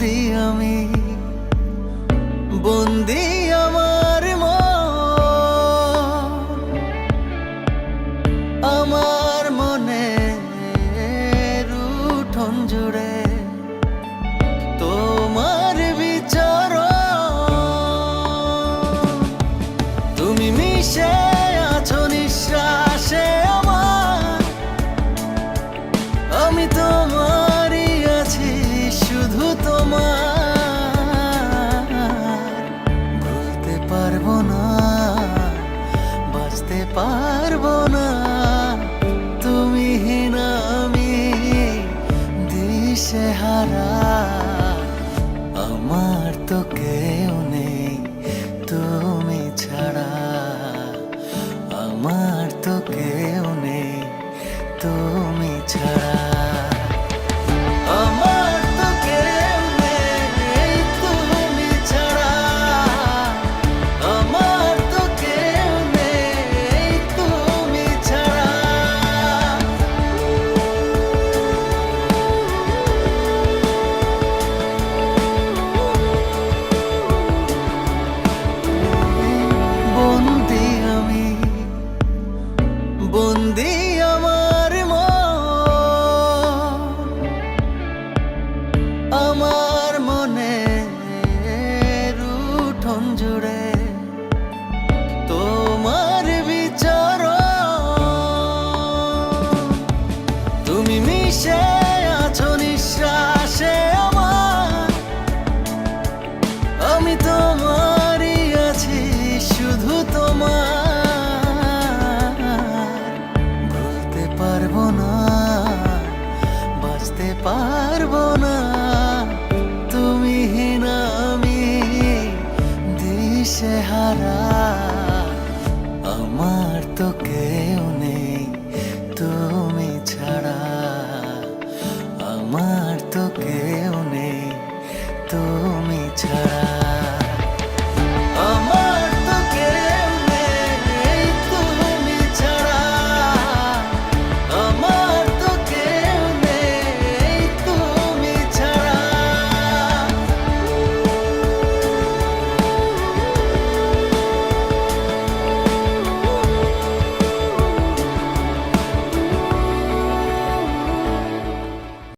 বন্দি আমি বন্দি আমার আমার মনে রুঠন জুড়ে তোমার বিচার তুমি মিশে পারব না, বাঁচতে পারব না। তুমি না আমি, দিশে হারা। আমার তো কেউ নেই তুমি ছাড়া। আমার তো কেউ নেই তুমি ছাড়া। মিশে আছো নিঃশ্বাসে আমার। আমি শুধু তোমার। পারব না পারব না। তুমি না আমি আমার তো কেউ মা